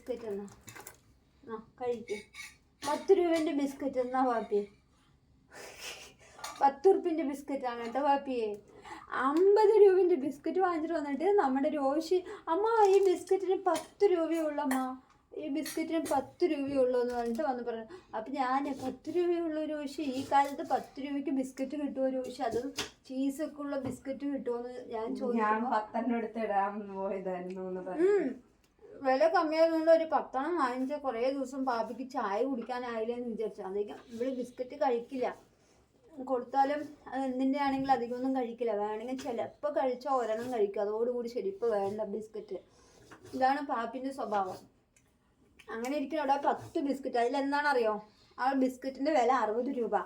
Biscuit എന്നാ? ആ കഴിക്കും. പത്ത് രൂപേന്റെ ബിസ്ക്കറ്റ് എന്നാ പാപ്പി പത്ത് ഉറുപ്പിന്റെ ബിസ്ക്കറ്റാണ് കേട്ടോ പാപ്പിയെ അമ്പത് രൂപേന്റെ ബിസ്ക്കറ്റ് വാങ്ങിച്ചിട്ട് വന്നിട്ട് നമ്മുടെ രോഷി അമ്മ ഈ ബിസ്ക്കറ്റിന് പത്ത് രൂപയുള്ളൂ അമ്മ. ഈ ബിസ്ക്കറ്റിന് പത്ത് രൂപയുള്ളൂ എന്ന് പറഞ്ഞിട്ട് വന്ന് പറഞ്ഞു. അപ്പം ഞാൻ പത്ത് രൂപയുള്ള രോഷി. ഈ കാലത്ത് പത്ത് രൂപയ്ക്ക് ബിസ്ക്കറ്റ് കിട്ടുമോ രോഷി? അതും ചീസൊക്കെ ഉള്ള ബിസ്ക്കറ്റ് കിട്ടുമോ എന്ന് ഞാൻ ഞാൻ ചോദിച്ചു പത്തെണ്ണം എടുത്ത് ഇടാൻ പോയതായിരുന്നു. വില കമ്മിയായതുകൊണ്ട് ഒരു പത്തെണ്ണം വാങ്ങിച്ച കുറേ ദിവസം പാപ്പിക്ക് ചായ കുടിക്കാനായില്ലെന്ന് വിചാരിച്ചു. അതേക്കും ഇവിടെ ബിസ്ക്കറ്റ് കഴിക്കില്ല. കൊടുത്താലും അത് എന്തിന്റെ ആണെങ്കിലും അധികമൊന്നും കഴിക്കില്ല. വേണമെങ്കിൽ ചിലപ്പോൾ കഴിച്ചാൽ ഒരെണ്ണം കഴിക്കും. അതോടുകൂടി ശരി ഇപ്പോൾ വേണ്ട ബിസ്ക്കറ്റ്. ഇതാണ് പാപ്പിന്റെ സ്വഭാവം. അങ്ങനെ ഇരിക്കുന്ന അവിടെ പത്ത് ബിസ്ക്കറ്റ്. അതിലെന്താണെന്നറിയോ ആ ബിസ്ക്കറ്റിന്റെ വില അറുപത് രൂപ.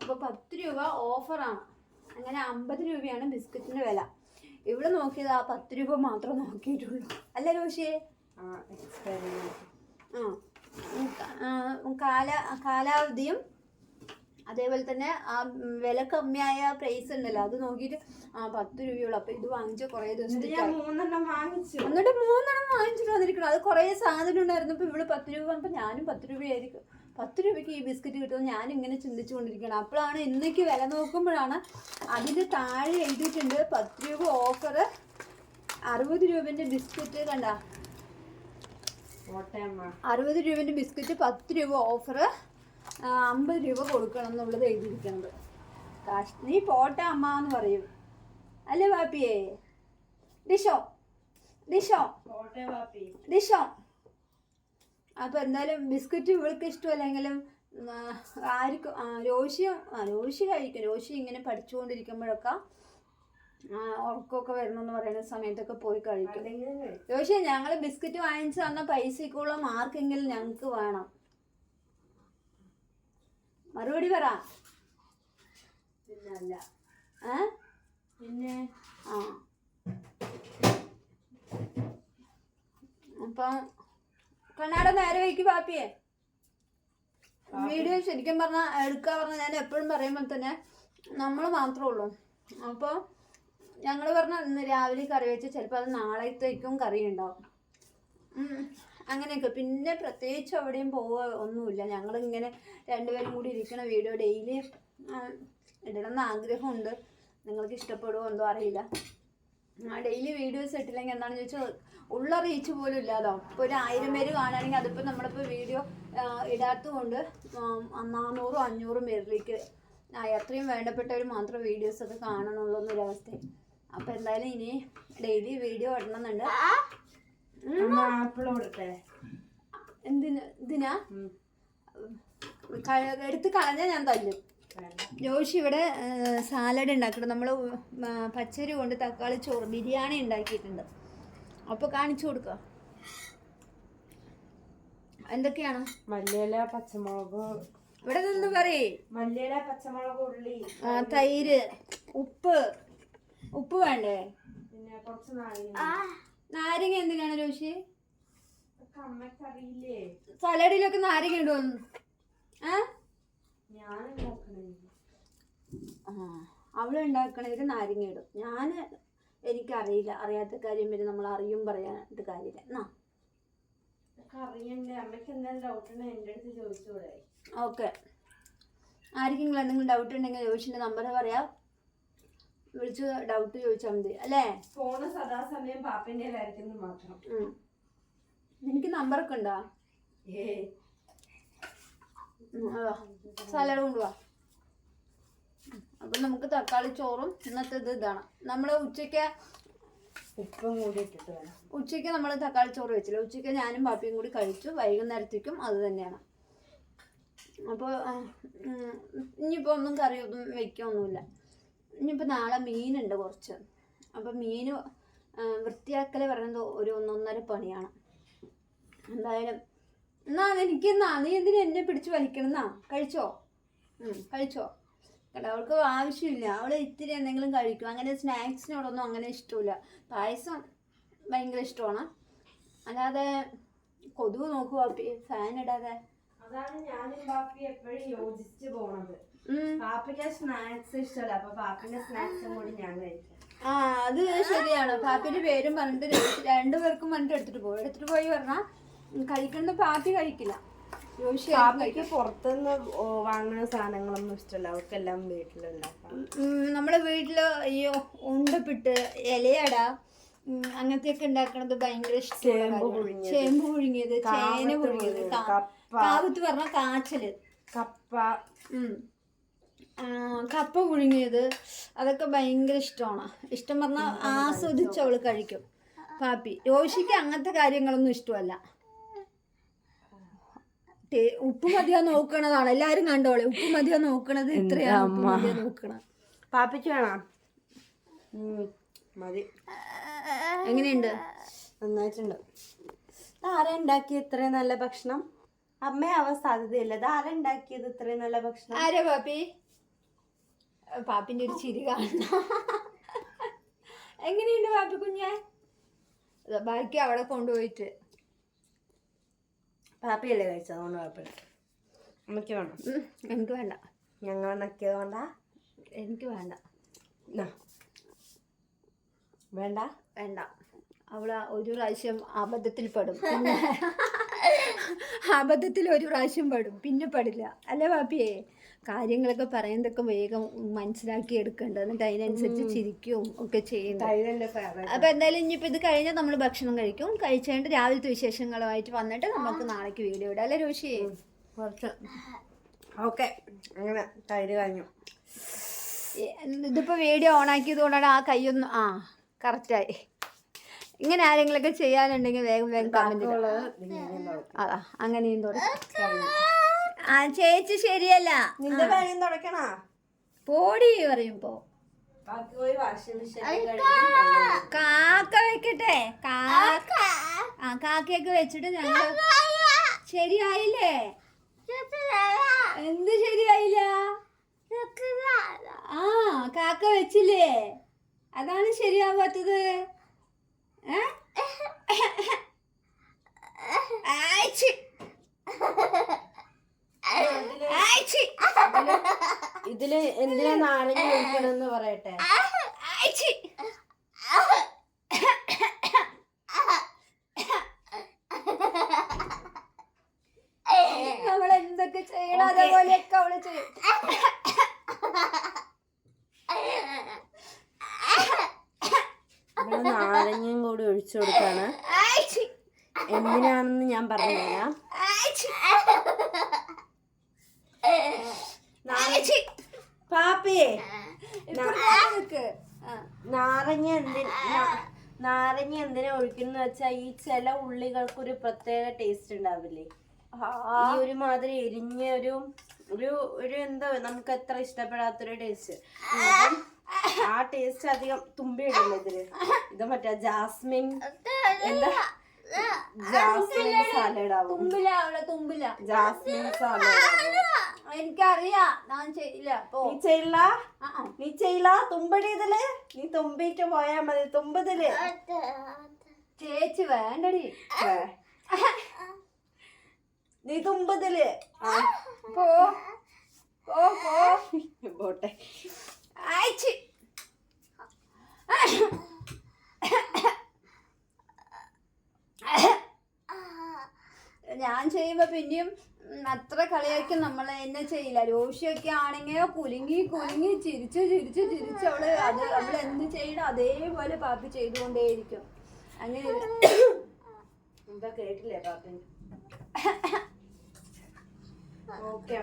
അപ്പോൾ പത്ത് രൂപ ഓഫറാണ്. അങ്ങനെ അമ്പത് രൂപയാണ് ബിസ്ക്കറ്റിന്റെ വില. ഇവിടെ നോക്കിയത് ആ പത്ത് രൂപ മാത്രം നോക്കിയിട്ടുള്ളൂ. അല്ല രോഷിയെ? ഉം, കാല കാലാവധിയും അതേപോലെ തന്നെ ആ വില കമ്മിയായ പ്രൈസ് ഉണ്ടല്ലോ. അത് നോക്കിയിട്ട് ആ പത്ത് രൂപയുള്ളൂ. അപ്പൊ ഇത് വാങ്ങിച്ച കുറേ ദിവസം മൂന്നെണ്ണം വാങ്ങിച്ചു. എന്നിട്ട് മൂന്നെണ്ണം വാങ്ങിച്ചിട്ട് വന്നിരിക്കണം. അത് കുറേ സാധനം ഉണ്ടായിരുന്നു. ഇപ്പൊ ഇവിടെ പത്ത് രൂപ പറഞ്ഞപ്പോ ഞാനും പത്ത് രൂപയായിരിക്കും. പത്ത് രൂപയ്ക്ക് ഈ ബിസ്ക്കറ്റ് കിട്ടുമെന്ന് ഞാൻ ഇങ്ങനെ ചിന്തിച്ചുകൊണ്ടിരിക്കണം. അപ്പോഴാണ് ഇന്നേക്ക് വില നോക്കുമ്പോഴാണ് അതിന്റെ താഴെ എഴുതിയിട്ടുണ്ട് പത്ത് രൂപ ഓഫർ അറുപത് രൂപന്റെ ബിസ്ക്കറ്റ് കണ്ട. അറുപത് രൂപേന്റെ ബിസ്ക്കറ്റ് പത്ത് രൂപ ഓഫർ അമ്പത് രൂപ കൊടുക്കണം എന്നുള്ളത് എഴുതിയിരിക്കുന്നത്. കാശ് നീ പോട്ടെ അമ്മ എന്ന് പറയും. അല്ലേ പാപ്പിയേ ഡിഷോ ഡിഷോ ഡിഷോ. അപ്പോൾ എന്തായാലും ബിസ്ക്കറ്റ് ഇവൾക്ക് ഇഷ്ടമല്ലെങ്കിലും ആർക്കും ആ രോഷി കഴിക്കും. രോഷി ഇങ്ങനെ പഠിച്ചുകൊണ്ടിരിക്കുമ്പോഴൊക്കെ ഉറക്കമൊക്കെ വരണമെന്ന് പറയുന്ന സമയത്തൊക്കെ പോയി കഴിക്കും. പക്ഷേ. ഞങ്ങൾ ബിസ്ക്കറ്റ് വാങ്ങിച്ചു തന്ന പൈസക്കുള്ള മാർക്കെങ്കിലും ഞങ്ങൾക്ക് വേണം. മറുപടി പറ. പിന്നെ? ആ. അപ്പം കണ്ണാട നേരെ വയ്ക്ക് പാപ്പിയെ. വീഡിയോ ശരിക്കും പറഞ്ഞാൽ എടുക്കുക പറഞ്ഞാൽ ഞാൻ എപ്പോഴും പറയുമ്പോൾ തന്നെ നമ്മൾ മാത്രമേ ഉള്ളൂ. അപ്പോൾ ഞങ്ങൾ പറഞ്ഞ ഇന്ന് രാവിലെ കറി വെച്ച് ചിലപ്പോൾ അത് നാളത്തേക്കും കറി ഉണ്ടാവും അങ്ങനെയൊക്കെ. പിന്നെ പ്രത്യേകിച്ച് എവിടെയും പോവുക ഒന്നുമില്ല. ഞങ്ങളിങ്ങനെ രണ്ടുപേരും കൂടി ഇരിക്കണ വീഡിയോ ഡെയിലി ഇടണം എന്ന് ആഗ്രഹമുണ്ട്. നിങ്ങൾക്ക് ഇഷ്ടപ്പെടുമോ എന്തോ അറിയില്ല. ആ ഡെയിലി വീഡിയോസ് ഇട്ടില്ലെങ്കിൽ എന്താണെന്ന് ചോദിച്ചാൽ ഉള്ള റീച്ച് പോലും ഇല്ലാതോ. ഇപ്പോൾ ഒരു ആയിരം പേര് കാണുകയാണെങ്കിൽ അതിപ്പോൾ നമ്മളിപ്പോൾ വീഡിയോ ഇടാത്തതുകൊണ്ട് നാനൂറും അഞ്ഞൂറും പേരിലേക്ക് അത്രയും വേണ്ടപ്പെട്ടവർ മാത്രം വീഡിയോസ് ഒക്കെ കാണണുള്ളൂ എന്നൊരവസ്ഥ അപ്പോൾ എന്തായാലും ഇനി ഡെയിലി വീഡിയോ ഇടണമെന്നുണ്ട്. ആപ്പിൾ കൊടുത്തേ. എന്തിന്? ഇതിനാ എടുത്ത് കളഞ്ഞാൽ ഞാൻ തല്ലും. ജോഷി ഇവിടെ സാലഡ് ഉണ്ടാക്കണം നമ്മൾ പച്ചരി കൊണ്ട് തക്കാളി ചോറ് ബിരിയാണി ഉണ്ടാക്കിയിട്ടുണ്ട്. അപ്പോൾ കാണിച്ചു കൊടുക്കുക എന്തൊക്കെയാണ്? മല്ലിയില പച്ചമുളക്. ഇവിടെ നിന്ന് പറയേ. മല്ലിയില പച്ചമുളക് ഉള്ളി. ആ, തൈര് ഉപ്പ്. ഉപ്പ് വേണ്ടേ? പിന്നെ കുറച്ച് നാളിക നാരങ്ങ എന്തിനാണ് രോഷി സലാഡിലൊക്കെ നാരങ്ങ ഇടുവന്നു ആ? ഞാൻ നോക്കണേ ആ അവൾ ഉണ്ടാക്കണതിൽ നാരങ്ങ ഇടും. ഞാൻ എനിക്കറിയില്ല. അറിയാത്ത കാര്യം വരെ നമ്മൾ അറിയും പറയാത്ത കാര്യമില്ല. എന്നാ. ഓക്കെ. ആർക്കെങ്കിലും എന്തെങ്കിലും ഡൗട്ട് ഉണ്ടെങ്കിൽ ജോഷിന്റെ നമ്പർ പറയാം. വിളിച്ച് ഡൗട്ട് ചോദിച്ചാൽ മതി അല്ലേ? ഫോണ് സദാസമയം പാപ്പിന്റെ മാത്രം. എനിക്ക് നമ്പർ നമ്പറൊക്കെ ഉണ്ടോ? സലാഡ് കൊണ്ടുപോവാ അപ്പം നമുക്ക് തക്കാളി ചോറും ഇന്നത്തെ ഇത് ഇതാണ്. നമ്മൾ ഉച്ചയ്ക്ക് ഉപ്പും കൂടി ഇട്ടിട്ട് വേണം. ഉച്ചയ്ക്ക് നമ്മൾ തക്കാളി ചോറ് വെച്ചില്ല. ഉച്ചയ്ക്ക് ഞാനും പാപ്പിയും കൂടി കഴിച്ചു. വൈകുന്നേരത്തേക്കും അത് തന്നെയാണ്. അപ്പോൾ ഇനിയിപ്പോൾ ഒന്നും കറിയൊന്നും വയ്ക്കൊന്നുമില്ല ഇനിയിപ്പോൾ നാളെ മീനുണ്ട് കുറച്ച്. അപ്പം മീൻ വൃത്തിയാക്കൽ പറയുന്നത് ഒരു ഒന്നൊന്നര പണിയാണ്. എന്തായാലും എന്നാ എനിക്ക് എന്നാ നീ എന്തിനും എന്നെ പിടിച്ച് വലിക്കണമെന്നാ കഴിച്ചോ? കഴിച്ചോ? കേട്ടോ അവൾക്ക് ആവശ്യമില്ല. അവൾ ഇത്തിരി എന്തെങ്കിലും കഴിക്കും. അങ്ങനെ സ്നാക്സിനോടൊന്നും അങ്ങനെ ഇഷ്ടമില്ല. പായസം ഭയങ്കര ഇഷ്ടമാണ്. അല്ലാതെ കൊതുക് നോക്കുക ഫാൻ ഇടാതെ. അതാണ് ഞാനും ബാപ്പി എപ്പോഴും യോജിച്ച് പോണത്. സ്നാക്സ് ഇഷ്ടമല്ല അപ്പൊ പാപ്പിന്റെ സ്നാക്സും കൂടി ഞാൻ കഴിക്കാം. ആ അത് ശരിയാണ്. പാപ്പിന്റെ പേരും പറഞ്ഞിട്ട് രണ്ട് പേർക്കും പറഞ്ഞിട്ട് എടുത്തിട്ട് പോകും എടുത്തിട്ട് പോയി പറഞ്ഞാൽ കഴിക്കുന്ന പാപ്പി കഴിക്കില്ല. പാപ്പയ്ക്ക് പുറത്തുനിന്ന് വാങ്ങുന്ന സാധനങ്ങളൊന്നും ഇഷ്ടമല്ല അവർക്കെല്ലാം വീട്ടിലുണ്ടാക്കാം. നമ്മുടെ വീട്ടിൽ ഈ ഉണ്ടപ്പിട്ട് ഇലയട അങ്ങനത്തെ അങ്ങനത്തെയൊക്കെ ഉണ്ടാക്കണത് ഭയങ്കര ചേമ്പ് ഇഷ്ടമാണ്. ചേമ്പ് പുഴുങ്ങിയത് ചേന പുഴുങ്ങിയത്. കാവത്ത് പറഞ്ഞ കാച്ചൽ. കപ്പ. കപ്പ പുഴുങ്ങിയത് അതൊക്കെ ഭയങ്കര ഇഷ്ടമാണ്. ഇഷ്ടം പറഞ്ഞാൽ ആസ്വദിച്ച് അവൾ കഴിക്കും. പാപ്പി രോഷിക്ക് അങ്ങനത്തെ കാര്യങ്ങളൊന്നും ഇഷ്ടമല്ല. ഉപ്പ് മതിയാ നോക്കണതാണ്. എല്ലാരും കണ്ടോളെ ഉപ്പ് മതിയാ നോക്കണത് ഇത്രയാണ് പാപ്പിക്ക് പാപ്പയ്ക്ക് വേണം മതി. എങ്ങനെയുണ്ട്? നന്നായിട്ടുണ്ട്. ആരാ ഉണ്ടാക്കിയ ഇത്രയും നല്ല ഭക്ഷണം? അമ്മയാവാൻ സാധ്യതയില്ല. ഇത് ആരാ ഉണ്ടാക്കിയത് ഇത്രയും നല്ല ഭക്ഷണം? ആരാ പാപ്പി? പാപ്പിന്റെ ഒരു ചിരി കാണണം. എങ്ങനെയുണ്ട് പാപ്പി കുഞ്ഞെ? ബാക്കി അവിടെ കൊണ്ടുപോയിട്ട്. പാപ്പിയല്ലേ കഴിച്ചത്? അതുകൊണ്ട് കുഴപ്പമില്ല അമ്മയ്ക്ക് വേണം? ഉം, എനിക്ക് വേണ്ട. ഞങ്ങൾ നക്കിയത് കൊണ്ടാ? എനിക്ക് വേണ്ട. വേണ്ട? വേണ്ട. അവൾ ഒരു പ്രാവശ്യം അബദ്ധത്തിൽ പെടും. അബദ്ധത്തിൽ ഒരു പ്രാവശ്യം പെടും. പിന്നെ പെടില്ല. അല്ലേ പാപ്പിയേ? കാര്യങ്ങളൊക്കെ പറയുന്നതൊക്കെ വേഗം മനസ്സിലാക്കി എടുക്കേണ്ടത്. എന്നിട്ട് അതിനനുസരിച്ച് ചിരിക്കും ഒക്കെ ചെയ്യുന്നത് അപ്പൊ എന്തായാലും ഇനിയിപ്പോ ഇത് കഴിഞ്ഞാൽ നമ്മൾ ഭക്ഷണം കഴിക്കും. കഴിച്ചുകൊണ്ട് രാവിലത്തെ വിശേഷങ്ങളുമായിട്ട് വന്നിട്ട് നമുക്ക് നാളേക്ക് വീഡിയോ ഇടാം. അല്ലെ രോഷി കുറച്ച്. ഓക്കെ. അങ്ങനെ തൈര് കഴിഞ്ഞു. ഇതിപ്പോ വീഡിയോ ഓൺ ആക്കിയത് കൊണ്ടാണ് ആ കൈയൊന്നും ആ കറക്റ്റായി ഇങ്ങനെ ആരെങ്കിലൊക്കെ ചെയ്യാനുണ്ടെങ്കിൽ വേഗം വേഗം കമന്റ് അതാ അങ്ങനെയും തുടങ്ങി. ആ ചേച്ചി ശരിയല്ല. നിന്റെ കാര്യം തുടക്കണ? പോടി പറയുമ്പോ കാക്ക വെക്കട്ടെ. കാക്ക. ആ കാക്കയൊക്കെ വെച്ചിട്ട് ഞങ്ങൾ ശരിയായില്ലേ? എന്ത് ശരിയായില്ല? ആ കാക്ക വെച്ചില്ലേ? അതാണ് ശരിയാവാത്തത്. ഏ? ഇതിൽ എന്തിനാ നാരങ്ങ ഒഴിക്കണമെന്ന് പറയട്ടെ. നമ്മൾ എന്തൊക്കെ ചെയ്യണം? അതേപോലെയൊക്കെ അവൾ ചെയ്യും. നാരങ്ങയും കൂടി ഒഴിച്ചു കൊടുക്കാണ്. എന്തിനാണെന്ന് ഞാൻ പറഞ്ഞുതരാം ആയിച്ച്. നാരങ്ങ പാപ്പേ ഇപ്പുറത്ത് വന്ന് നാരങ്ങ എന്തിന് നാരങ്ങ എന്തിനാ ഒഴിക്കുന്ന വെച്ചാൽ ഈ ചില ഉള്ളികൾക്ക് ഒരു പ്രത്യേക ടേസ്റ്റ് ഉണ്ടാവില്ലേ? ഈ ഒരു മാതിരി എരിഞ്ഞ ഒരു ഒരു ഒരു എന്താ നമുക്ക് എത്ര ഇഷ്ടപ്പെടാത്തൊരു ടേസ്റ്റ് ആ. ടേസ്റ്റ് അധികം തുമ്പി ഇടില്ല ഇതിൽ. ഇത് മറ്റേ ജാസ്മിൻ എന്താ? ജാസ്മിൻ സാലഡ് ആവും. ജാസ്മിൻ സാലഡ് എനിക്കറിയാം. ഞാൻ ചെയ്യില്ല. നീ ചെയ്യില്ല. നീ ചെയ്യില്ല? തുമ്പടിയതിൽ നീ തുമ്പിട്ട് പോയാ മതി തുമ്പതിൽ. ചേച്ചി വേണ്ടടി. നീ തുമ്പതിൽ. പോ. പോ പോ. പോട്ടെ. അയച്ച് ഞാൻ ചെയ്യുമ്പോ പിന്നെയും അത്ര കളിയാക്കി നമ്മൾ എന്നെ ചെയ്യില്ല. രോഷിയൊക്കെ ആണെങ്കിൽ കുലുങ്ങി കുലുങ്ങി ചിരിച്ചു ചിരിച്ചു ചിരിച്ചു അവൾ അത് അവൾ എന്ത് ചെയ്യണം അതേപോലെ പാപ്പി ചെയ്തുകൊണ്ടേയിരിക്കും. അങ്ങനെ എന്താ കേട്ടില്ലേ പാപ്പി? ഓക്കെ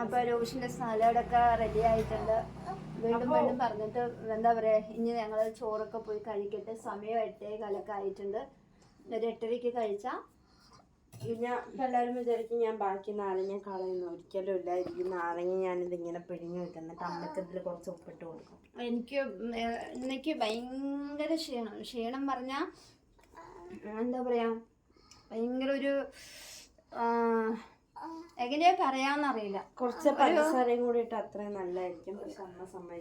അപ്പൊ രോഷിന്റെ സാലഡൊക്കെ റെഡി ആയിട്ടുണ്ട്. വീണ്ടും വീണ്ടും പറഞ്ഞിട്ട് എന്താ പറയാ ഇനി ഞങ്ങൾ ചോറൊക്കെ പോയി കഴിക്കട്ടെ. സമയം എട്ടേ കാലൊക്കെ ആയിട്ടുണ്ട്. ഒരു എട്ടരയ്ക്ക് കഴിച്ചാ ഞാൻ ഇപ്പൊ എല്ലാവരും വിചാരിക്കും ഞാൻ ബാക്കി നാരങ്ങ കളയുന്നു ഒരിക്കലും ഇല്ല ഈ നാരങ്ങ ഞാനിത് ഇങ്ങനെ പിഴിഞ്ഞു വെക്കുന്നിട്ട് ഇതിൽ ഇതിൽ കുറച്ച് ഉപ്പിട്ട് കൊടുക്കും. എനിക്ക് എനിക്ക് ഭയങ്കര ക്ഷീണം. ക്ഷീണം പറഞ്ഞാ എന്താ പറയാ ഭയങ്കര ഒരു എങ്ങനെയാ പറയാന്നറിയില്ല. കുറച്ച് പഞ്ചസാരയും കൂടി ഇട്ട് അത്രയും നല്ലതായിരിക്കും.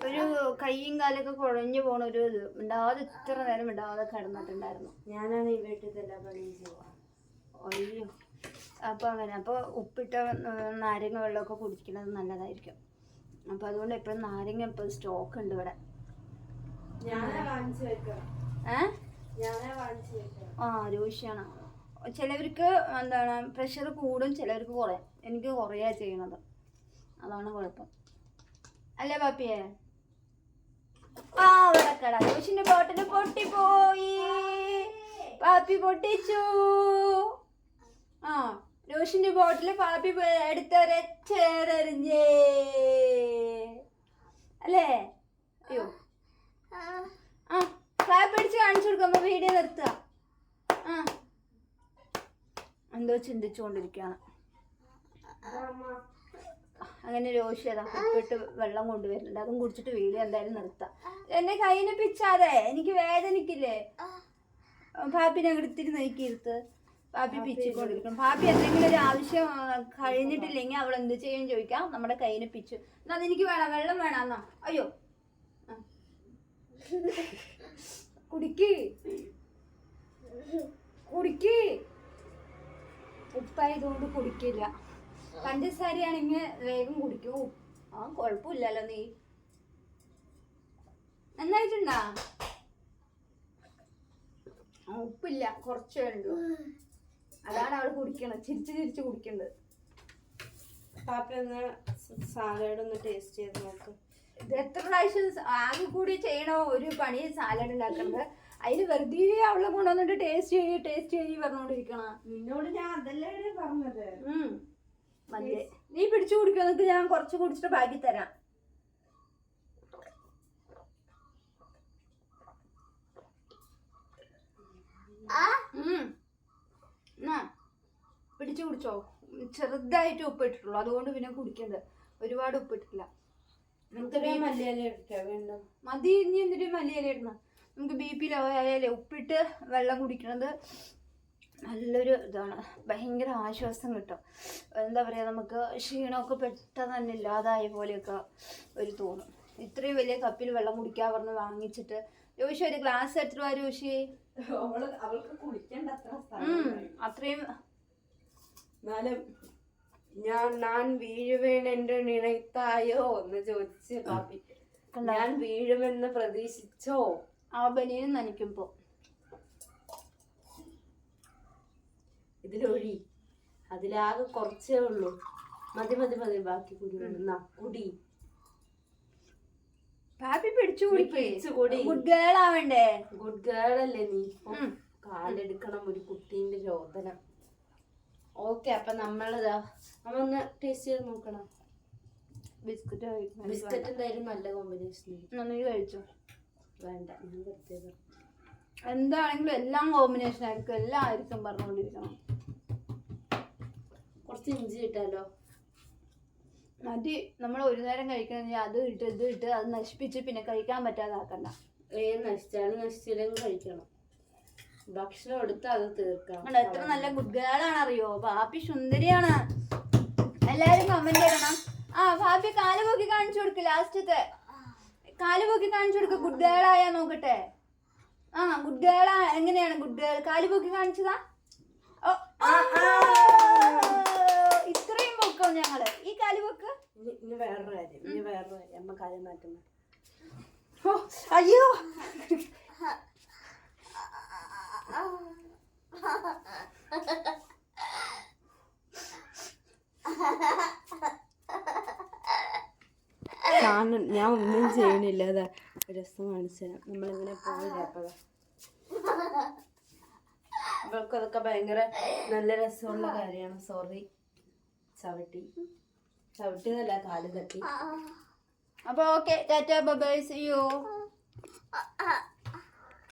പക്ഷെ ഒരു കൈയും കാലൊക്കെ കുഴഞ്ഞു പോണ ഒരു ഇത്. ഉണ്ടാവാതെ ഇത്ര നേരം ഇടാതെ കിടന്നിട്ടുണ്ടായിരുന്നു. ഞാനാണ് ഈ വീട്ടിൽ ഇതെല്ലാം പണിയും ചെയ്യുക. അപ്പോൾ അങ്ങനെ അപ്പോൾ ഉപ്പിട്ട നാരങ്ങ വെള്ളമൊക്കെ കുടിക്കുന്നത് നല്ലതായിരിക്കും. അപ്പോൾ അതുകൊണ്ട് എപ്പോഴും നാരങ്ങ ഇപ്പോൾ സ്റ്റോക്ക് ഉണ്ട് ഇവിടെ ആ രോഷിയാണ് ചിലവർക്ക് എന്താണ് പ്രഷർ കൂടും ചിലവർക്ക് കുറയും. എനിക്ക് കുറയാ ചെയ്യണത്. അതാണ് കുഴപ്പം. അല്ലേ പാപ്പിയെ? ആ ജോഷിന്റെ ബോട്ടിൽ പൊട്ടിപ്പോയി. പാപ്പി പൊട്ടിച്ചു. ആ. രോഷിന്റെ ബോട്ടിൽ പാപ്പി എടുത്തവരെ ചേരറിഞ്ഞേ. അല്ലേ? അയ്യോ. ആ. ക്ലാപ്പ് അടിച്ച് കാണിച്ചു കൊടുക്കുമ്പോ വീഡിയോ നിർത്തുക. ആ. എന്തോ ചിന്തിച്ചുകൊണ്ടിരിക്കുകയാണ്. അങ്ങനെ രോഷി അതാ ഉപ്പിട്ട് വെള്ളം കൊണ്ടുവരുന്നുണ്ട്. അതും കുടിച്ചിട്ട് വീഡിയോ എന്തായാലും നിർത്താം. എന്റെ കൈനെ പിച്ചാതെ എനിക്ക് വേദനിക്കില്ലേ? പാപ്പിനെ എടുത്തിട്ട് നീക്കിയിരുത്ത്. പാപ്പി കൊടുക്കും ഭാബി എന്തെങ്കിലും ഒരു ആവശ്യം കഴിഞ്ഞിട്ടില്ലെങ്കിൽ അവൾ എന്ത് ചെയ്യും ചോദിക്കാം. നമ്മുടെ കയ്യിന് പിച്ചു. എന്നാ അതെനിക്ക് വേണം? വെള്ളം വേണം? എന്നാ. അയ്യോ. കുടിക്ക്. കുടിക്ക്. ഉപ്പായതുകൊണ്ട് കുടിക്കില്ല. പഞ്ചസാരയാണെങ്കിൽ വേഗം കുടിക്കൂ. ആ കുഴപ്പമില്ലല്ലോ നീ. നന്നായിട്ടുണ്ടാ? ഉപ്പില്ല. കുറച്ചേ ഉള്ളൂ. അതാണ് അവൾ കുടിക്കണത്. ചിരിച്ച് ചിരിച്ച് പാപ്പ ഒന്ന് സാലഡ് ഒന്ന് ടേസ്റ്റ് ചെയ്ത് നോക്ക്. ഇത് എത്ര പ്രാവശ്യം ആകെ കൂടി ചെയ്യണോ ഒരു പണി സാലഡ് ഉണ്ടാക്കണത്? അതിന് വെറുതെ അവളെ കൊണ്ടുവന്നിട്ട് ടേസ്റ്റ് ചെയ്യ് ടേസ്റ്റ് ചെയ്യ് പറഞ്ഞോണ്ടിരിക്കണ. നിന്നോട് ഞാൻ അതല്ലേ പറഞ്ഞത്? മതി. നീ പിടിച്ചു കുടിക്കുക എന്നിട്ട് ഞാൻ കുറച്ച് കുടിച്ചിട്ട് ബാക്കി തരാം. ഉം. എന്നാ, പിടിച്ചു കുടിച്ചോ. ചെറുതായിട്ട് ഉപ്പിട്ടിട്ടുള്ളൂ. അതുകൊണ്ട് പിന്നെ കുടിക്കണ്ട ഒരുപാട് വേണ്ട? മതി ഇനി എന്തിനും മല്ലിയില ഇടുന്ന നമുക്ക് ബി പി ലോ ആയാലേ ഉപ്പിട്ട് വെള്ളം കുടിക്കണത് നല്ലൊരു ഇതാണ്. ഭയങ്കര ആശ്വാസം കിട്ടും. എന്താ പറയുക നമുക്ക് ക്ഷീണമൊക്കെ പെട്ടെന്ന് തന്നെ ഇല്ലാതായ പോലെയൊക്കെ ഒരു തോന്നും. ഇത്രയും വലിയ കപ്പിൽ വെള്ളം കുടിക്കാൻ പറഞ്ഞ് വാങ്ങിച്ചിട്ട്. രോഷി ഒരു ഗ്ലാസ് എത്ര രൂപ രോഷി അവൾ അവൾക്ക് കുടിക്കേണ്ട അത്ര സ്ഥലം അത്രയും. എന്നാലും ഞാൻ ഞാൻ വീഴുവേണ് എന്റെ നിണയത്തായോ എന്ന് ചോദിച്ച് പാപ്പി. ഞാൻ വീഴുമെന്ന് പ്രതീക്ഷിച്ചോ? ആ ബനിയനും നനയ്ക്കുമ്പോ. ഇതിലൊഴി. അതിലാകെ കുറച്ചേ ഉള്ളൂ. മതി മതി മതി ബാക്കി കുടി കുടി. പാപ്പി പിടിച്ചു കുടിക്കേ ഗുഡ് ഗേൾ ആവണ്ടേ? ഗുഡ് ഗേൾ അല്ലേ നീ. കാലെടുക്കണം ഒരു കുട്ടീന്റെ രോദന ഓക്കെ അപ്പൊ നമ്മളിതാ നമ്മൊന്ന് ടേസ്റ്റ് ചെയ്ത് നോക്കണം. ബിസ്ക്കറ്റ് ബിസ്ക്കറ്റ് എന്തായാലും നല്ല കോമ്പിനേഷൻ നന്നായി കഴിച്ചു? വേണ്ട ഞാൻ പ്രത്യേകം എന്താണെങ്കിലും എല്ലാം കോമ്പിനേഷൻ ആയിരിക്കും. എല്ലാം ആയിരിക്കും പറഞ്ഞുകൊണ്ടിരിക്കണം. കുറച്ച് ഇഞ്ചി ഇട്ടാലോ? മതി നമ്മൾ ഒരു നേരം കഴിക്കണമെങ്കിൽ അത് ഇട്ട് ഇത് ഇട്ട് അത് നശിപ്പിച്ച് പിന്നെ കഴിക്കാൻ പറ്റാതാക്കണ്ട. ഏ നശിച്ചാലും നശിച്ചില്ലെങ്കിൽ കഴിക്കണം. ഭക്ഷണം എടുത്ത് അത് തീർക്കാം എത്ര നല്ല ഗുഡ് ഗേളാണ് അറിയോ പാപ്പി സുന്ദരിയാണ്. എല്ലാരും കമന്റ് ചെയ്യണം. ആ ഭാപ്പി കാൽ പോക്കി കാണിച്ചു കൊടുക്ക് ലാസ്റ്റത്തെ കാൽ പോക്കി കാണിച്ചു കൊടുക്ക് ഗുഡ് ഗേൾ ആയാ നോക്കട്ടെ. ആ ഗുഡ് ഗേൾ എങ്ങനെയാണ് ഗുഡ് ഗേൾ കാൽ പോക്കി കാണിച്ചതാ? ഓ, ആ, പൊക്കം ഞങ്ങൾ ഈ കാലി വെക്ക്. ഇനി വേറൊരു കാര്യം ഇനി വേറൊരു കാര്യം. അമ്മ കാര്യം മാറ്റുന്നു. ഓ, അയ്യോ. ഞാൻ ഞാൻ ഒന്നും ചെയ്യണില്ല അതാ രസം കാണിച്ചു തരാം. നമ്മളിങ്ങനെ പോയില്ല അപ്പഴാ? ഇവർക്കതൊക്കെ അതൊക്കെ ഭയങ്കര നല്ല രസമുള്ള കാര്യമാണ്. സോറി ചവിട്ടി. ചവിട്ടിയതല്ല കാൽ തട്ടി. അപ്പൊ okay tata bye see you